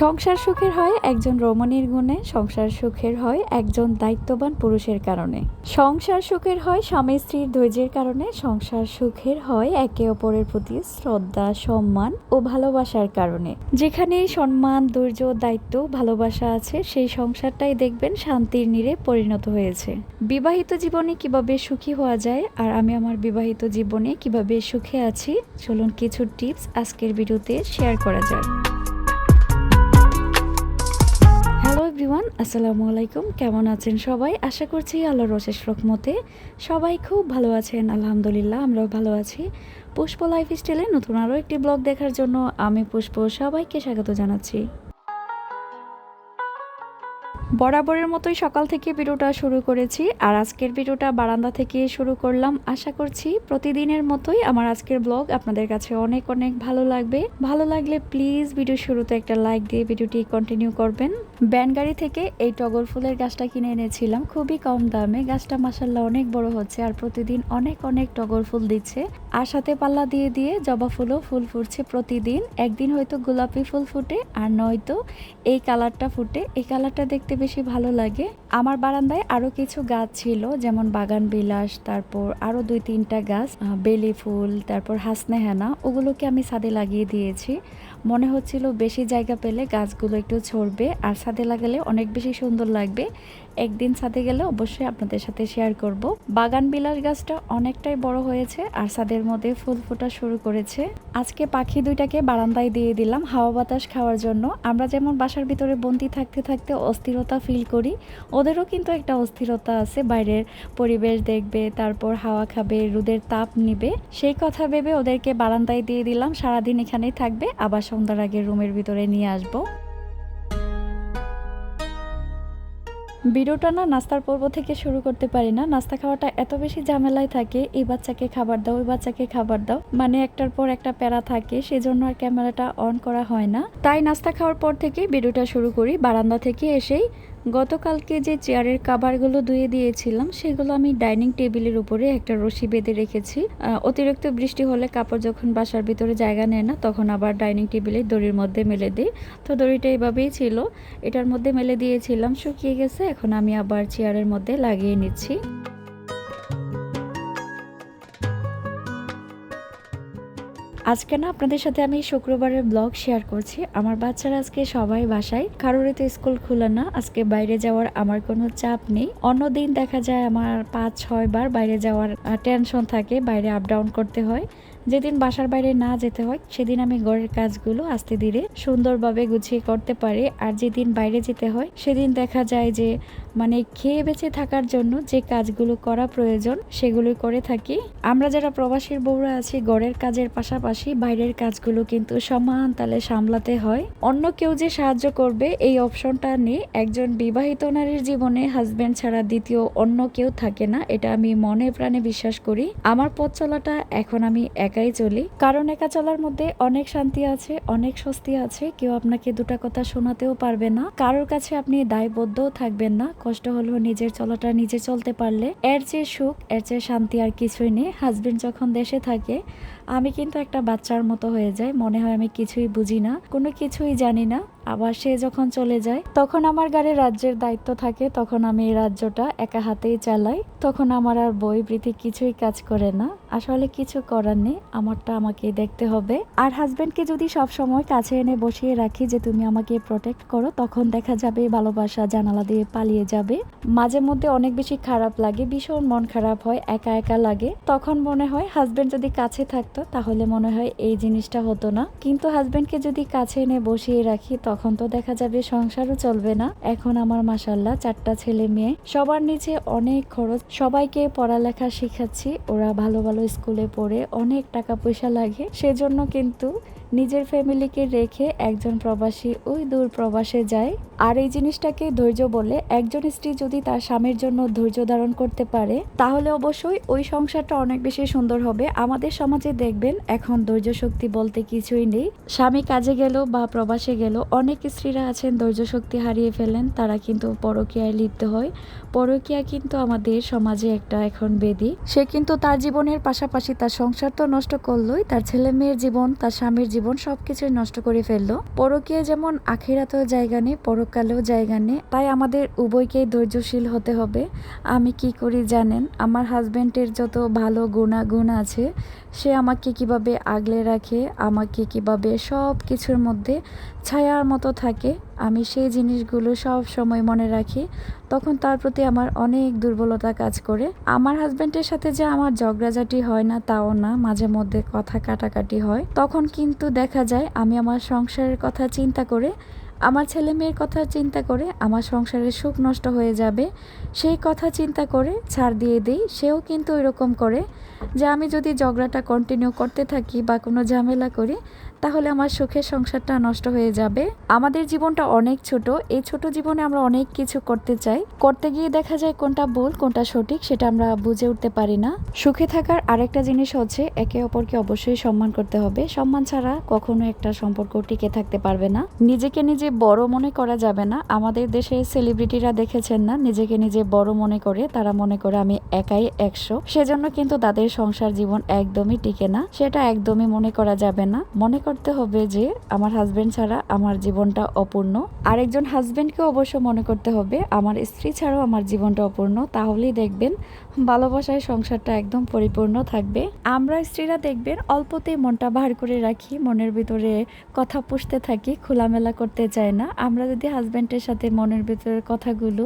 সংসার সুখের হয় একজন রমণীর গুণে, সংসার সুখের হয় একজন দায়িত্ববান পুরুষের কারণে। সংসার সুখের হয় স্বামী স্ত্রীর ধৈর্যের কারণে, সংসার সুখের হয় একে অপরের প্রতি শ্রদ্ধা, সম্মান ও ভালোবাসার কারণে। যেখানে সম্মান, ধৈর্য, দায়িত্ব, ভালোবাসা আছে, সেই সংসারটাই দেখবেন শান্তির নীড়ে পরিণত হয়েছে। বিবাহিত জীবনে কীভাবে সুখী হওয়া যায় আর আমি আমার বিবাহিত জীবনে কীভাবে সুখে আছি, চলুন কিছু টিপস আজকের ভিডিওতে শেয়ার করা যায় এভরিওয়ান আসসালামু আলাইকুম কেমন আছেন সবাই? আশা করছি আল্লাহর রশেষ রকমতে সবাই খুব ভালো আছেন। আলহামদুলিল্লাহ, আমরাও ভালো আছি। পুষ্প লাইফ স্টাইলে নতুন আরও একটি ব্লগ দেখার জন্য আমি পুষ্প সবাইকে স্বাগত জানাচ্ছি। বরাবরের মতোই সকাল থেকে ভিডিওটা শুরু করেছি আর আজকের ভিডিওটা বারান্দা থেকে শুরু করলাম। আশা করছি প্রতিদিনের মতোই আমার আজকের ব্লগ আপনাদের কাছে অনেক অনেক ভালো লাগবে। ভালো লাগলে প্লিজ ভিডিও শুরুতে একটা লাইক দিয়ে ভিডিওটি কন্টিনিউ করবেন। ব্যানগাড়ি থেকে এই টগর ফুলের গাছটা কিনে এনেছিলাম। খুবই কম দামে। গাছটা মাসাল্লাহ অনেক বড় হচ্ছে আর প্রতিদিন অনেক অনেক টগর ফুল দিচ্ছে। আর সাথে পাল্লা দিয়ে দিয়ে জবা ফুলও ফুল ফুটছে প্রতিদিন। একদিন হয়তো গোলাপি ফুল ফুটে আর নয়তো এই কালারটা ফুটে। এই কালারটা দেখতে বেশি ভালো লাগে। আমার বারান্দায় আরও কিছু গাছ ছিল, যেমন বাগান বিলাস, তারপর আরও দুই তিনটা গাছ বেলি ফুল, তারপর হাসনে হেনা, ওগুলোকে আমি ছাদে লাগিয়ে দিয়েছি। মনে হচ্ছিল বেশি জায়গা পেলে গাছগুলো একটু ছড়বে আর ছাদে লাগালে অনেক বেশি সুন্দর লাগবে। একদিন ছাদে গেলে অবশ্যই আপনাদের সাথে শেয়ার করব। বাগান বিলাস গাছটা অনেকটাই বড় হয়েছে আর ছাদের মধ্যে ফুল ফোটা শুরু করেছে। আজকে পাখি দুইটাকে বারান্দায় দিয়ে দিলাম হাওয়া বাতাস খাওয়ার জন্য। আমরা যেমন বাসার ভিতরে বন্দি থাকতে থাকতে অস্থিরতা ফিল করি, ওদেরও কিন্তু একটা অস্থিরতা আছে। বাইরের পরিবেশ দেখবে, তারপর হাওয়া খাবে, রোদের তাপ নিবে। সেই কথা ভেবে ওদেরকে বারান্দায় দিয়ে দিলাম, সারাদিন এখানেই থাকবে। আবার সন্ধ্যার আগে রুমের ভিতরে নিয়ে আসব। ভিডিওটা না নাস্তার পর্ব থেকে শুরু করতে পারি না। নাস্তা খাওয়াটা এত বেশি ঝামেলায় থাকে, এই বাচ্চাকে খাবার দাও, ওই বাচ্চাকে খাবার দাও। মানে একটার পর একটা প্যারা থাকে, সেজন্য আর ক্যামেরাটা অন করা হয় না। তাই নাস্তা খাওয়ার পর থেকে ভিডিওটা শুরু করি। বারান্দা থেকে এসেই গতকালকে যে চেয়ারের কাভারগুলো ধুয়ে দিয়েছিলাম, সেগুলো আমি ডাইনিং টেবিলের উপরে একটা রশি বেঁধে রেখেছি। অতিরিক্ত বৃষ্টি হলে কাপড় যখন বাসার ভিতরে জায়গা নেয় না, তখন আবার ডাইনিং টেবিলে দড়ির মধ্যে মেলে দিই। তো দড়িটা এভাবেই ছিল, এটার মধ্যে মেলে দিয়েছিলাম, শুকিয়ে গেছে, এখন আমি আবার চেয়ারের মধ্যে লাগিয়ে নিচ্ছি। আজকে না আপনাদের সাথে আমি শুক্রবারের ব্লগ শেয়ার করছি। আমার বাচ্চারা আজকে সবাই বাসায়। কারোরই তো স্কুল খোলা না। আজকে বাইরে যাওয়ার আমার কোনো চাপ নেই। অন্যদিন দেখা যায় আমার পাঁচ ছয় বার বাইরে যাওয়ার টেনশন থাকে। বাইরে আপ ডাউন করতে হয়। যেদিন বাসার বাইরে না যেতে হয়, সেদিন আমি ঘরের কাজগুলো আস্তে ধীরে সুন্দরভাবে গুছিয়ে করতে পারি। আর যেদিন বাইরে যেতে হয়, সেদিন দেখা যায় যে মানে খেয়ে বেঁচে থাকার জন্য যে কাজগুলো করা প্রয়োজন, সেগুলোই করে থাকি। আমরা যারা প্রবাসীর বউরা আছি, ঘরের কাজের পাশাপাশি বাইরের কাজগুলো কিন্তু সমান তালে সামলাতে হয়। অন্য কেউ যে সাহায্য করবে, এই অপশনটা নেই। একজন বিবাহিত নারীর জীবনে হাজব্যান্ড ছাড়া দ্বিতীয় অন্য কেউ থাকে না, এটা আমি মনে প্রাণে বিশ্বাস করি। আমার পথ চলাটা এখন আমি একাই চলি। কারণ একা চলার মধ্যে অনেক শান্তি আছে, অনেক স্বস্তি আছে। কেউ আপনাকে দুটা কথা শোনাতেও পারবে না। কারোর কাছে আপনি দায়বদ্ধও থাকবেন না। কষ্ট হলেও নিজের চলাটা নিজে চলতে পারলে। এর চেয়ে সুখ, এর চেয়ে শান্তি আর কিছুই নেই। হাজবেন্ড যখন দেশে থাকে আমি কিন্তু একটা বাচ্চার মতো হয়ে যাই, মনে হয় আমি কিছুই বুঝি না, কোনো কিছুই জানি না। আবার সে যখন চলে যায়, তখন আমার গাড়ি রাজ্যের দায়িত্ব থাকে, তখন আমি এই রাজ্যটা একা হাতেই চালাই, তখন আমার আর বই বৃত্তি কিছুই কাজ করে না। আসলে কিছু করার নেই, আমারটা আমাকে দেখতে হবে। আর হাজবেন্ডকে যদি সব সময় কাছে এনে বসিয়ে রাখি যে, তুমি আমাকে প্রোটেক্ট করো, তখন দেখা যাবে ভালোবাসা জানালা দিয়ে পালিয়ে যাবে। মাঝে মধ্যে অনেক বেশি খারাপ লাগে, ভীষণ মন খারাপ হয়, একা একা লাগে। তখন মনে হয় হাজবেন্ড যদি কাছে থাকতো তাহলে মনে হয় এই জিনিসটা হতো না। কিন্তু হাজব্যান্ডকে যদি কাছে এনে বসিয়ে রাখি, তখন তো দেখা যাবে সংসারও চলবে না। এখন আমার মাসাল্লাহ চারটা ছেলে মেয়ে, সবার নিচে অনেক খরচ। সবাইকে পড়ালেখা শিখাচ্ছি, ওরা ভালো ভালো স্কুলে পড়ে অনেক টাকা পয়সা লাগে। সেজন্য কিন্তু নিজের ফ্যামিলিকে রেখে একজন প্রবাসী ওই দূর প্রবাসে যায়। আর এই জিনিসটাকে ধৈর্য বলে একজন স্ত্রী যদি তার স্বামীর জন্য ধৈর্য ধারণ করতে পারে, তাহলে অবশ্যই ওই সংসারটা অনেক বেশি সুন্দর হবে। আমাদের সমাজে দেখবেন, এখন ধৈর্য শক্তি বলতে কিছুই নেই। স্বামী কাজে গেল বা প্রবাসে গেল, অনেক স্ত্রীরা আছেন ধৈর্য শক্তি হারিয়ে ফেলেন, তারা কিন্তু পরকীয়ায় লিপ্ত হয়। পরকীয়া কিন্তু আমাদের সমাজে একটা এখন বেদি। সে কিন্তু তার জীবনের পাশাপাশি তার সংসার তো নষ্ট করলোই, তার ছেলে মেয়ের জীবন, তার স্বামীর জীবন। জীবন সবকিছু নষ্ট করে ফেলল। পরকে যেমন আখিরাতেও জায়গা নেই, পরকালেও জায়গা নেই, তাই আমাদের উভয়কেই ধৈর্যশীল হতে হবে। আমি কি করি জানেন? আমার হাজব্যান্ডের যত ভালো গুণাগুণ আছে, সে আমাকে কীভাবে আগলে রাখে, আমাকে কীভাবে সব কিছুর মধ্যে ছায়ার মতো থাকে আমি সেই জিনিসগুলো সব সময় মনে রাখি, তখন তার প্রতি আমার অনেক দুর্বলতা কাজ করে। আমার হাজব্যান্ডের সাথে যে আমার ঝগড়াঝাটি হয় না, তাও না, মাঝে মধ্যে কথা কাটাকাটি হয়। তখন কিন্তু দেখা যায় আমি আমার সংসারের কথা চিন্তা করে, আমার ছেলে মেয়ের কথা চিন্তা করে আমার সংসারের সুখ নষ্ট হয়ে যাবে। সেই কথা চিন্তা করে ছাড় দিয়ে দিই, সেও কিন্তু এরকম করে যে আমি যদি ঝগড়াটা কন্টিনিউ করতে থাকি বা কোনো ঝামেলা করি তাহলে আমার সুখের সংসারটা নষ্ট হয়ে যাবে। আমাদের জীবনটা অনেক ছোট। এই ছোট জীবনে আমরা অনেক কিছু করতে চাই। করতে গিয়ে দেখা যায় কোনটা ভুল, কোনটা সঠিক সেটা আমরা বুঝে উঠতে পারি না। সুখে থাকার আরেকটা জিনিস হচ্ছে একে অপরকে অবশ্যই সম্মান করতে হবে। সম্মান ছাড়া কখনো একটা সম্পর্ক টিকে থাকতে পারবে না। নিজেকে নিজে বড় মনে করা যাবে না। আমাদের দেশে সেলিব্রিটিরা দেখেছেন না? নিজেকে নিজে বড় মনে করে, তারা মনে করে আমি একাই একশো। সেজন্য কিন্তু তাদের সংসার জীবন একদমই টিকে না। সেটা একদমই মনে করা যাবে না। মনে করতে হবে যে, আমার হাজবেন্ড ছাড়া আমার জীবনটা অপূর্ণ। আরেকজন হাজবেন্ডকে অবশ্য মনে করতে হবে, আমার স্ত্রী ছাড়াও আমার জীবনটা অপূর্ণ। তাহলেই দেখবেন ভালোবাসায় সংসারটা একদম পরিপূর্ণ থাকবে। আমরা স্ত্রীরা দেখবেন অল্পতেই মনটা ভার করে রাখি, মনের ভিতরে কথা পুষতে থাকি, খোলামেলা করতে চাই না। আমরা যদি হাজব্যান্ডের সাথে মনের ভিতরের কথাগুলো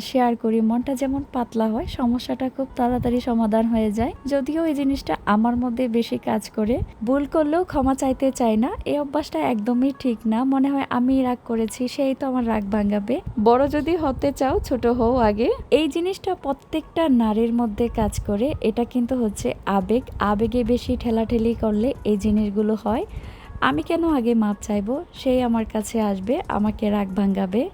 শেয়ার করি, মনটা যেমন পাতলা হয়, সমস্যাটা খুব তাড়াতাড়ি সমাধান হয়ে যায়। যদিও এই জিনিসটা আমার মধ্যে বেশি কাজ করে। ভুল করলেও ক্ষমা চাইতে চাই না, এই অভ্যাসটা একদমই ঠিক না। মনে হয় আমি রাগ করেছি, সেই তো আমার রাগ ভাঙাবে। বড় যদি হতে চাও, ছোট হও আগে। এই জিনিসটা প্রত্যেকটা নারীর মধ্যে কাজ করে। এটা কিন্তু হচ্ছে আবেগ। আবেগে বেশি ঠেলাঠেলি করলে এই জিনিসগুলো হয়। আমি কেন আগে মাপ চাইব? সেই আমার কাছে আসবে, আমাকে রাগ ভাঙাবে।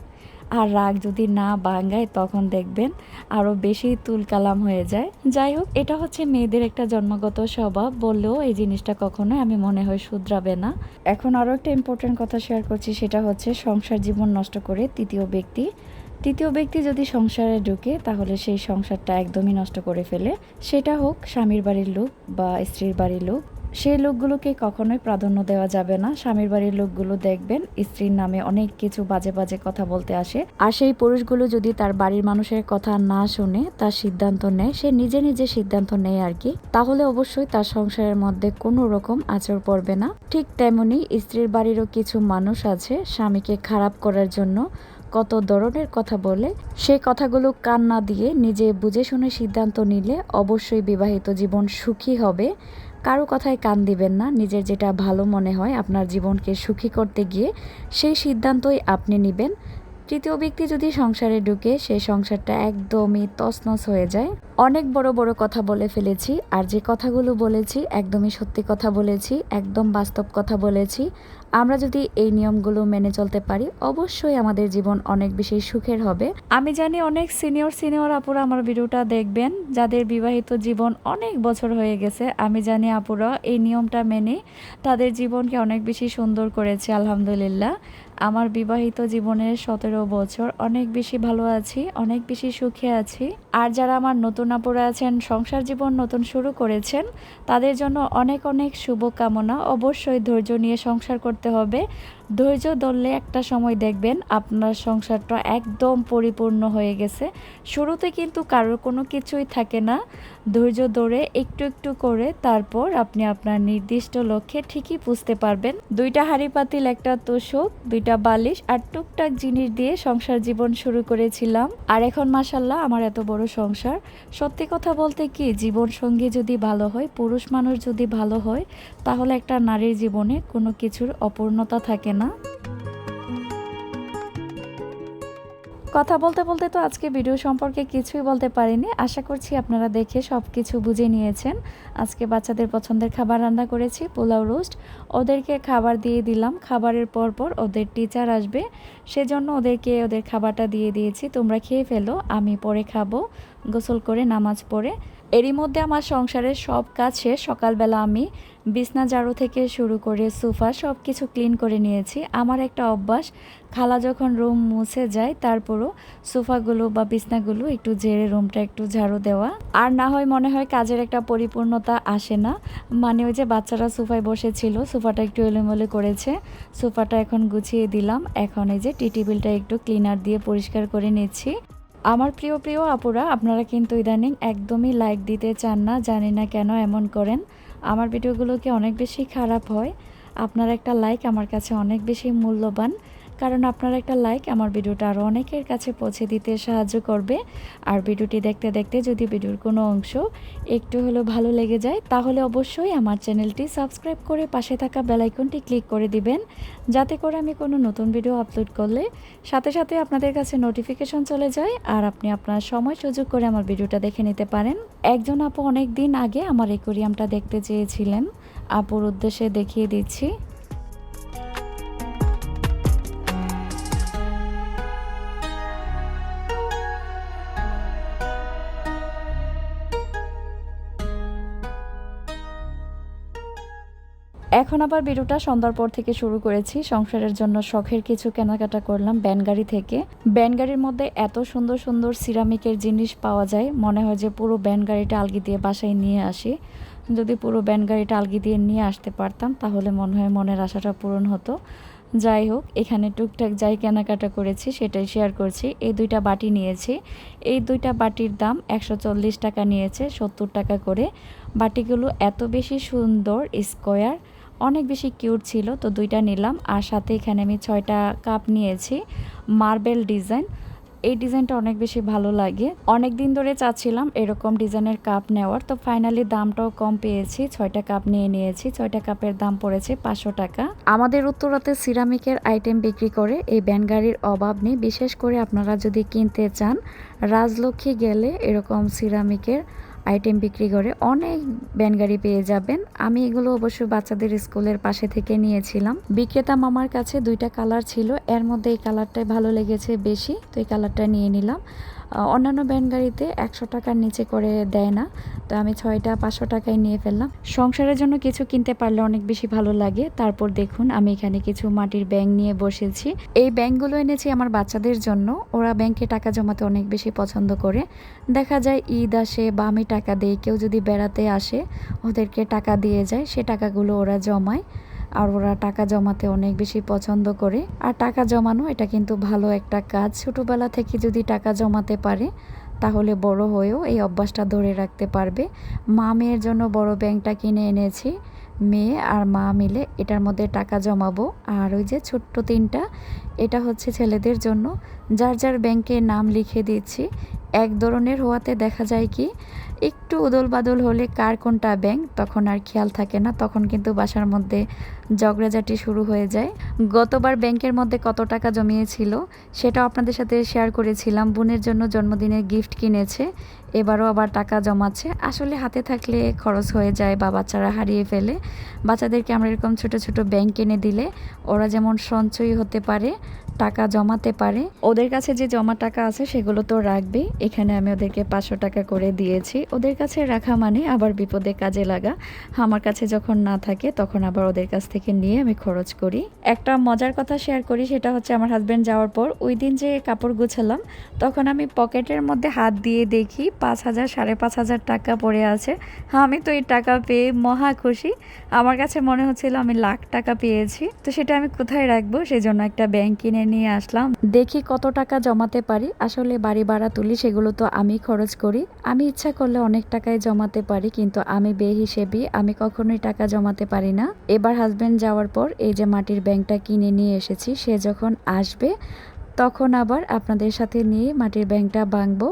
আর রাগ যদি না বাঙ্গায় তখন দেখবেন আরও বেশি তুলকালাম হয়ে যায়। যাই হোক, এটা হচ্ছে মেয়েদের একটা জন্মগত স্বভাব। বললেও এই জিনিসটা কখনোই আমি মনে হয় শুধরাবে না। এখন আরও একটা ইম্পর্টেন্ট কথা শেয়ার করছি, সেটা হচ্ছে সংসার জীবন নষ্ট করে তৃতীয় ব্যক্তি। তৃতীয় ব্যক্তি যদি সংসারে ঢুকে, তাহলে সেই সংসারটা একদমই নষ্ট করে ফেলে। সেটা হোক স্বামীর বাড়ির লোক বা স্ত্রীর বাড়ির লোক সেই লোকগুলোকে কখনোই প্রাধান্য দেওয়া যাবে না। স্বামীর বাড়ির লোকগুলো দেখবেন, স্ত্রীর নামে অনেক কিছু বাজে বাজে কথা বলতে আসে। আর সেই পুরুষগুলো যদি তার বাড়ির মানুষের কথা না শুনে তার সিদ্ধান্ত নেয়, সে নিজে নিজে সিদ্ধান্ত নেয় আর কি, তাহলে অবশ্যই তার সংসারের মধ্যে কোনো রকম আচর পড়বে না। ঠিক তেমনি স্ত্রীর বাড়িরও কিছু মানুষ আছে স্বামীকে খারাপ করার জন্য কত ধরনের কথা বলে সেই কথাগুলো কান না দিয়ে নিজে বুঝে শুনে সিদ্ধান্ত নিলে অবশ্যই বিবাহিত জীবন সুখী হবে। কারও কথায় কান দিবেন না, নিজের যেটা ভালো মনে হয় আপনার জীবনকে সুখী করতে গিয়ে সেই সিদ্ধান্তই আপনি নেবেন। তৃতীয় ব্যক্তি যদি সংসারে ঢুকে সেই সংসারটা একদমই তছনছ হয়ে যায়। অনেক বড় বড় কথা বলে ফেলেছি আর যে কথাগুলো বলেছি একদমই সত্যি কথা বলেছি, একদম বাস্তব কথা বলেছি। আমরা যদি এই নিয়মগুলো মেনে চলতে পারি, অবশ্যই আমাদের জীবন অনেক বেশি সুখের হবে। আমি জানি অনেক সিনিয়র সিনিয়র আপুরা আমার ভিডিওটা দেখবেন, যাদের বিবাহিত জীবন অনেক বছর হয়ে গেছে। আমি জানি আপুরা এই নিয়মটা মেনে তাদের জীবনকে অনেক বেশি সুন্দর করেছে, আলহামদুলিল্লাহ। আমার বিবাহিত জীবনের সতেরো বছর, অনেক বেশি ভালো আছি, অনেক বেশি সুখে আছি। আর যারা আমার নতুন আপুরা আছেন, সংসার জীবন নতুন শুরু করেছেন, তাদের জন্য অনেক অনেক শুভকামনা। অবশ্যই ধৈর্য নিয়ে সংসার করতে হবে। ধৈর্য ধরলে একটা সময় দেখবেন আপনার সংসারটা একদম পরিপূর্ণ হয়ে গেছে। শুরুতে কিন্তু কারোর কোনো কিছুই থাকে না। ধৈর্য ধরে একটু একটু করে তারপর আপনি আপনার নির্দিষ্ট লক্ষ্যে ঠিকই বুঝতে পারবেন। দুইটা হাড়ি পাতিল, একটা তোষক, দুইটা বালিশ আর টুকটাক জিনিস দিয়ে সংসার জীবন শুরু করেছিলাম। আর এখন মাসাল্লাহ আমার এত বড় সংসার। সত্যি কথা বলতে কি, জীবন সঙ্গী যদি ভালো হয়, পুরুষ মানুষ যদি ভালো হয়, তাহলে একটা নারীর জীবনে কোনো কিছুর অপূর্ণতা থাকে না। কথা বলতে বলতে তো আজকে ভিডিও সম্পর্কে কিছুই বলতে পারিনি। আশা করছি আপনারা দেখে সব কিছু বুঝে নিয়েছেন। আজকে বাচ্চাদের পছন্দের খাবার রান্না করেছি, পোলাও রোস্ট। ওদেরকে খাবার দিয়ে দিলাম। খাবারের পর পর ওদের টিচার আসবে। সেজন্য ওদেরকে ওদের খাবারটা দিয়ে দিয়েছি। তোমরা খেয়ে ফেলো, আমি পরে খাব। গোসল করে, নামাজ পড়ে। এরই মধ্যে আমার সংসারের সব কাজ শেষ। সকালবেলা আমি বিছনা ঝাড়ু থেকে শুরু করে সোফা সব কিছু ক্লিন করে নিয়েছি। আমার একটা অভ্যাস, খালা যখন রুম মুছে যায়, তারপরও সোফাগুলো বা বিছনাগুলো একটু ঝেড়ে রুমটা একটু ঝাড়ু দেওয়া। আর না হয় মনে হয় কাজের একটা পরিপূর্ণতা আসে না। মানে ওই যে বাচ্চারা সোফায় বসেছিল, সোফাটা একটু এলোমেলো করেছে। সোফাটা এখন গুছিয়ে দিলাম। এখন এই যে টি টেবিলটা একটু ক্লিনার দিয়ে পরিষ্কার করে নিচ্ছি। আমার প্রিয় প্রিয় আপুরা, আপনারা কিন্তু ইদানিং একদমই লাইক দিতে চান না, জানি না কেন এমন করেন। আমার ভিডিওগুলোকে অনেক বেশি খারাপ হয়? আপনার একটা লাইক আমার কাছে অনেক বেশি মূল্যবান। কারণ আপনার একটা লাইক আমার ভিডিওটা আরও অনেকের কাছে পৌঁছে দিতে সাহায্য করবে। আর ভিডিওটি দেখতে দেখতে যদি ভিডিওর কোনো অংশ একটু হলেও ভালো লেগে যায়, তাহলে অবশ্যই আমার চ্যানেলটি সাবস্ক্রাইব করে পাশে থাকা বেলাইকনটি ক্লিক করে দিবেন, যাতে করে আমি কোনো নতুন ভিডিও আপলোড করলে সাথে সাথে আপনাদের কাছে নোটিফিকেশন চলে যায় আর আপনি আপনার সময় সুযোগ করে আমার ভিডিওটা দেখে নিতে পারেন। একজন আপু অনেক দিন আগে আমার একুরিয়ামটা দেখতে চেয়েছিলেন। আপুর উদ্দেশ্যে দেখিয়ে দিচ্ছি। এখন আবার ভিডিওটা সন্ধ্যার পর থেকে শুরু করেছি। সংসারের জন্য শখের কিছু কেনাকাটা করলাম ব্যানগাড়ি থেকে। ব্যানগাড়ির মধ্যে এত সুন্দর সুন্দর সিরামিকের জিনিস পাওয়া যায়। মনে হয় যে পুরো ব্যানগাড়িটা আলগি দিয়ে বাসায় নিয়ে আসি। যদি পুরো ব্যানগাড়িটা আলগি দিয়ে নিয়ে আসতে পারতাম, তাহলে মনে হয় মনের আশাটা পূরণ হতো। যাই হোক, এখানে টুকটাক যাই কেনাকাটা করেছি, সেটাই শেয়ার করছি। এই দুইটা বাটি নিয়েছি। এই দুইটা বাটির দাম একশো চল্লিশ টাকা নিয়েছে, সত্তর টাকা করে। বাটিগুলো এত বেশি সুন্দর স্কোয়ার অনেক বেশি কিউট ছিল, তো দুইটা নিলাম। আর সাথে এখানে আমি ছয়টা কাপ নিয়েছি, মার্বেল ডিজাইন। এই ডিজাইনটা অনেক বেশি ভালো লাগে। অনেক দিন ধরে চাচ্ছিলাম এরকম ডিজাইনের কাপ নেওয়ার, তো ফাইনালি দামটাও কম পেয়েছি। ছয়টা কাপ নিয়ে নিয়েছি, ছয়টা কাপের দাম পড়েছে পাঁচশো টাকা। আমাদের উত্তরাতে সিরামিকের আইটেম বিক্রি করে এই ব্যান গাড়ির অভাব নেই। বিশেষ করে আপনারা যদি কিনতে চান, রাজলক্ষ্মী গেলে এরকম সিরামিকের আইটেম বিক্রি করে অনেক ব্যানগাড়ি পেয়ে যাবেন। আমি এগুলো অবশ্য বাচ্চাদের স্কুলের পাশে থেকে নিয়েছিলাম। বিক্রেতা মামার কাছে দুইটা কালার ছিল। এর মধ্যে এই কালারটাই ভালো লেগেছে বেশি, তো এই কালারটা নিয়ে নিলাম। অন্যান্য ব্যান গাড়িতে একশো টাকার নিচে করে দেয় না। তো আমি ছয়টা পাঁচশো টাকায় নিয়ে ফেললাম। সংসারের জন্য কিছু কিনতে পারলে অনেক বেশি ভালো লাগে। তারপর দেখুন, আমি এখানে কিছু মাটির ব্যাংক নিয়ে বসেছি। এই ব্যাংকগুলো এনেছি আমার বাচ্চাদের জন্য। ওরা ব্যাংকে টাকা জমাতে অনেক বেশি পছন্দ করে। দেখা যায়, ঈদ আসে বা আমি টাকা দিই, কেউ যদি বেড়াতে আসে, ওদেরকে টাকা দিয়ে যায়। সে টাকাগুলো ওরা জমায়। আর ওরা টাকা জমাতে অনেক বেশি পছন্দ করে। আর টাকা জমানো এটা কিন্তু ভালো একটা কাজ। ছোটোবেলা থেকে যদি টাকা জমাতে পারে, তাহলে বড় হয়েও এই অভ্যাসটা ধরে রাখতে পারবে। মা মেয়ের জন্য বড় ব্যাংকটা কিনে এনেছি। মেয়ে আর মা মিলে এটার মধ্যে টাকা জমাবো। আর ওই যে ছোট্ট তিনটা, এটা হচ্ছে ছেলেদের জন্য। যার যার ব্যাংকে নাম লিখে দিচ্ছি, এক ধরনের হওয়াতে দেখা যায় কি একটু উদল বাদল হলে কার কোনটা ব্যাংক তখন আর খেয়াল থাকে না, তখন কিন্তু বাসার মধ্যে ঝগড়াঝাটি শুরু হয়ে যায়। গতবার ব্যাংকের মধ্যে কত টাকা জমিয়েছিল, সেটাও আপনাদের সাথে শেয়ার করেছিলাম। বোনের জন্য জন্মদিনের গিফট কিনেছে, এবারও আবার টাকা জমাচ্ছে। আসলে হাতে থাকলে খরচ হয়ে যায়, বা বাচ্চারা হারিয়ে ফেলে। বাচ্চাদেরকে আমরা এরকম ছোট ছোট ব্যাংক কিনে দিলে ওরা যেমন সঞ্চয়ী হতে পারে টাকা জমাতে পারে। ওদের কাছে যে জমা টাকা আছে সেগুলো তো রাখবে। এখানে আমি ওদেরকে পাঁচশো টাকা করে দিয়েছি। ওদের কাছে রাখা মানে আবার বিপদে কাজে লাগা। আমার কাছে যখন না থাকে তখন আবার ওদের কাছ থেকে নিয়ে আমি খরচ করি। একটা মজার কথা শেয়ার করি, সেটা হচ্ছে আমার হাজব্যান্ড যাওয়ার পর ওই দিন যে কাপড় গুছালাম, তখন আমি পকেটের মধ্যে হাত দিয়ে দেখি পাঁচ হাজার, সাড়ে পাঁচ হাজার টাকা পড়ে আছে। হ্যাঁ আমি তো এই টাকা পেয়ে মহা খুশি। আমার কাছে মনে হচ্ছিল আমি লাখ টাকা পেয়েছি। তো সেটা আমি কোথায় রাখব? সেই জন্য একটা ব্যাংক কিনে নিয়ে আসলাম। দেখি কত টাকা জমাতে পারি। আসলে বাড়ি ভাড়া তুলি, সেগুলো তো আমি খরচ করি। আমি ইচ্ছা করলে অনেক টাকায় জমাতে পারি, কিন্তু আমি বে হিসেবে আমি কখনোই টাকা জমাতে পারি না। এবার হাজব্যান্ড যাওয়ার পর এই যে মাটির ব্যাংকটা কিনে নিয়ে এসেছি, সে যখন আসবে তখন আবার আপনাদের সাথে নিয়ে মাটির ব্যাংকটা ভাঙবো।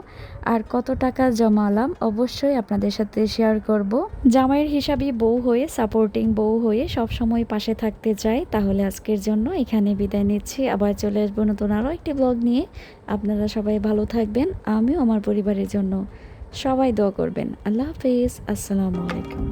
আর কত টাকা জমালাম অবশ্যই আপনাদের সাথে শেয়ার করব। জামাইয়ের হিসাবে বউ হয়ে সাপোর্টিং বউ হয়ে সব সময় পাশে থাকতে চাই তাহলে আজকের জন্য এখানে বিদায় নিচ্ছি। আবার চলে আসব নতুন আরও একটি ব্লগ নিয়ে। আপনারা সবাই ভালো থাকবেন, আমিও আমার পরিবারের জন্য সবাই দোয়া করবেন। আল্লাহ হাফিজ, আসসালামু আলাইকুম।